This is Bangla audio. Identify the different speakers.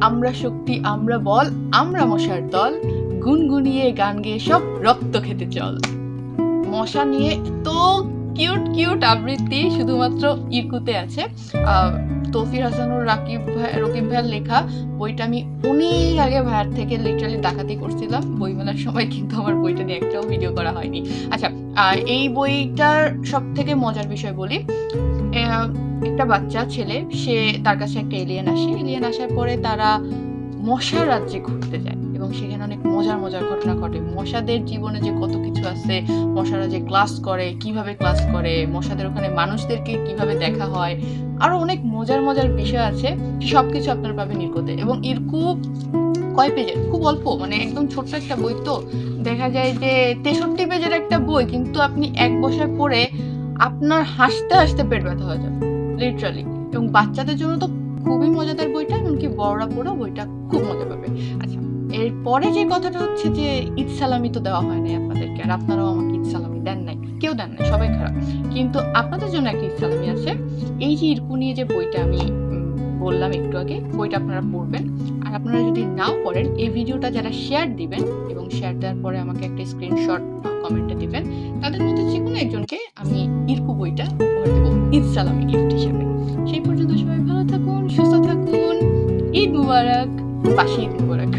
Speaker 1: আমরা শক্তি, আমরা বল, আমরা মশার দল। গুনগুনিয়ে গান গেয়ে সব রক্ত খেতে চল। মশা নিয়ে তো কিউট কিউট আবৃত্তি শুধুমাত্র ইরকুতে আছে। তৌফির হাসানুর রাকিব ভাই, রকিব ভাইয়ের লেখা বইটা আমি অনেক আগে ভাইয়ার থেকে লিটারালি ডাকাতি করছিলাম। বইমেলার সময় কিন্তু আমার বইটা নিয়ে একটাও ভিডিও করা হয়নি। আচ্ছা এই বইটার সব থেকে মজার বিষয় বলি। একটা বাচ্চা, ছেলে, সে তার কাছে একটা এলিয়েন আসে। এলিয়েন আসার পরে তারা মশার রাজ্যে ঘুরতে যায় এবং সেখানে অনেক মজার মজার ঘটনা ঘটে। মশাদের জীবনে যে কত কিছু আছে, মশারা যে ক্লাস করে, কীভাবে ক্লাস করে, মশাদের ওখানে মানুষদেরকে কীভাবে দেখা হয়, আরও অনেক মজার মজার বিষয় আছে সব কিছু আপনারা পাবেন ইরকুতে। এবং ইরকু কয় পেজের? খুব অল্প মানে একদম ছোট্ট একটা বই তো। দেখা যায় যে তেষট্টি পেজের একটা বই, কিন্তু আপনি এক বসায় পড়ে আপনার হাসতে হাসতে পেট ব্যথা হয়ে যাবে লিটারালি এবং বাচ্চাদের জন্য তো খুবই মজাদার বইটা। এমনকি বড়রা পড়েও বইটা খুব মজা পাবে। আচ্ছা এরপরে যে কথাটা হচ্ছে যে ঈদ সালামি তো দেওয়া হয় নাই আপনাদেরকে, আর আপনারাও আমাকে ঈদ সালামি দেন নাই। কেউ দেন নাই, সবাই খারাপ। কিন্তু আপনাদের জন্য একটা ঈদ সালামি আছে। এই যে ইরকু নিয়ে যে বইটা আমি বললাম একটু আগে, বইটা আপনারা পড়বেন। আর আপনারা যদি নাও পড়েন, এই ভিডিওটা যারা শেয়ার দিবেন এবং শেয়ার দেওয়ার পরে আমাকে একটা স্ক্রিনশট কমেন্টে দিবেন, তাদের মধ্যে যে কোনো একজনকে আমি ইরকু বইটা উপহার দেবো, ঈদ সালামি গিফট হিসেবে। সেই পর্যন্ত সবাই ঈদ মুবারক বাসি ঈদ মুবারক।